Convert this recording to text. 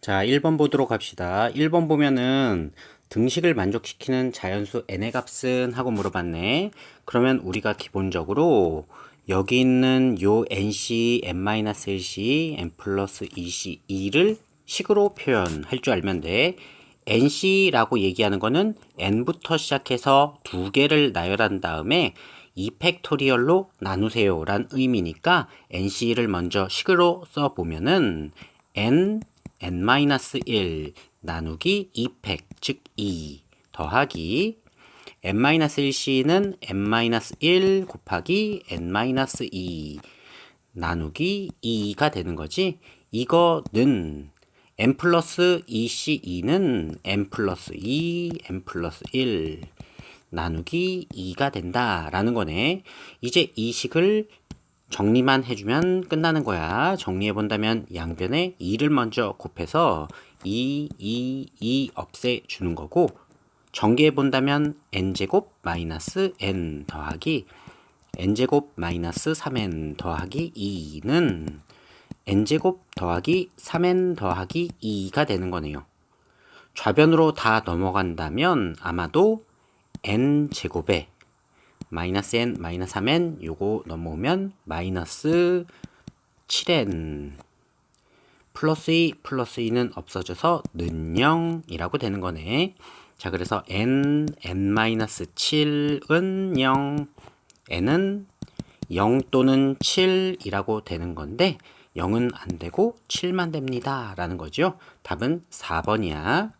자, 1번 보도록 합시다. 1번 보면은 등식을 만족시키는 자연수 n의 값은 하고 물어봤네. 그러면 우리가 기본적으로 여기 있는 요 nc, n-1c, n 플러스 2c, 2를 식으로 표현할 줄 알면 돼. nc라고 얘기하는 거는 n부터 시작해서 두 개를 나열한 다음에 2팩토리얼로 나누세요 란 의미니까 nc를 먼저 식으로 써보면은 n, n-1 나누기 2팩 즉 2 더하기 n-1c는 n-1 곱하기 n-2 나누기 2가 되는 거지 이거는 n 플러스 2c2는 n 플러스 2, n 플러스 1 나누기 2가 된다 라는 거네. 이제 이 식을 정리만 해주면 끝나는 거야. 정리해 본다면 양변에 2를 먼저 곱해서 2, 2, 2 없애주는 거고 전개해 본다면 n제곱 마이너스 n 더하기 n제곱 마이너스 3n 더하기 2는 n제곱 더하기 3n 더하기 2가 되는 거네요. 좌변으로 다 넘어간다면 아마도 n제곱에 마이너스 n 마이너스 3n 요거 넘어오면 마이너스 7n 플러스 2 플러스 2는 없어져서 는 0이라고 되는 거네. 자 그래서 n n 마이너스 7은 0 n은 0 또는 7이라고 되는 건데 0은 안 되고 7만 됩니다. 라는 거죠. 답은 4번이야.